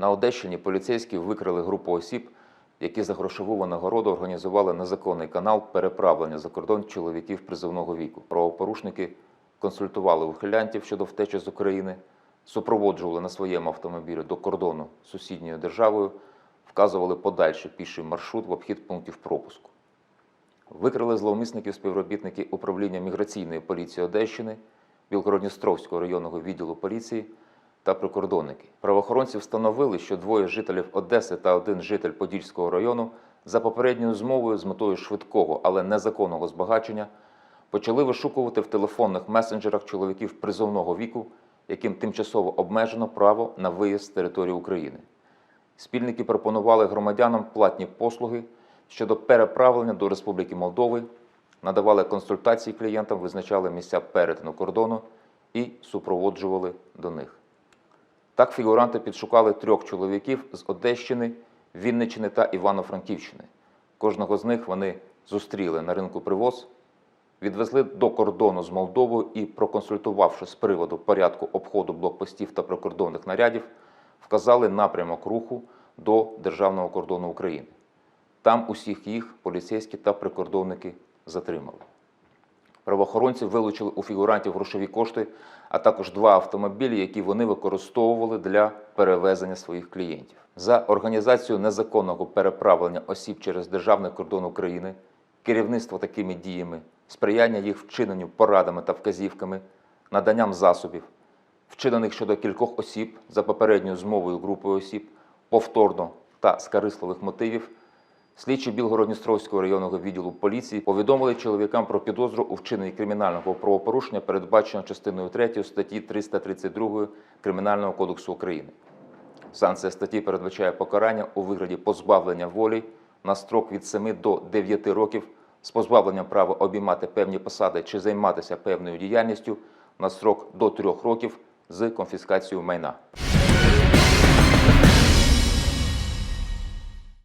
На Одещині поліцейські викрили групу осіб, які за грошову винагороду організували незаконний канал переправлення за кордон чоловіків призовного віку. Правопорушники консультували ухилянтів щодо втечі з України, супроводжували на своєму автомобілі до кордону з сусідньою державою, вказували подальший піший маршрут в обхід пунктів пропуску. Викрили зловмисників співробітники управління міграційної поліції Одещини, Білгородністровського районного відділу поліції та прикордонники. Правоохоронці встановили, що двоє жителів Одеси та один житель Подільського району за попередньою змовою з метою швидкого, але незаконного збагачення почали вишукувати в телефонних месенджерах чоловіків призовного віку, яким тимчасово обмежено право на виїзд з території України. Спільники пропонували громадянам платні послуги щодо переправлення до Республіки Молдови, надавали консультації клієнтам, визначали місця перетину кордону і супроводжували до них. Так фігуранти підшукали трьох чоловіків з Одещини, Вінниччини та Івано-Франківщини. Кожного з них вони зустріли на ринку привоз, відвезли до кордону з Молдовою і, проконсультувавши з приводу порядку обходу блокпостів та прикордонних нарядів, вказали напрямок руху до державного кордону України. Там усіх їх поліцейські та прикордонники затримали. Правоохоронці вилучили у фігурантів грошові кошти, а також два автомобілі, які вони використовували для перевезення своїх клієнтів. За організацію незаконного переправлення осіб через державний кордон України, керівництво такими діями, сприяння їх вчиненню порадами та вказівками, наданням засобів, вчинених щодо кількох осіб за попередньою змовою групою осіб, повторно та з корисливих мотивів, Слідчі Білгородністровського районного відділу поліції повідомили чоловікам про підозру у вчиненні кримінального правопорушення, передбаченого частиною 3 статті 332 Кримінального кодексу України. Санкція статті передбачає покарання у вигляді позбавлення волі на строк від 7 до 9 років з позбавленням права обіймати певні посади чи займатися певною діяльністю на строк до 3 років з конфіскацією майна.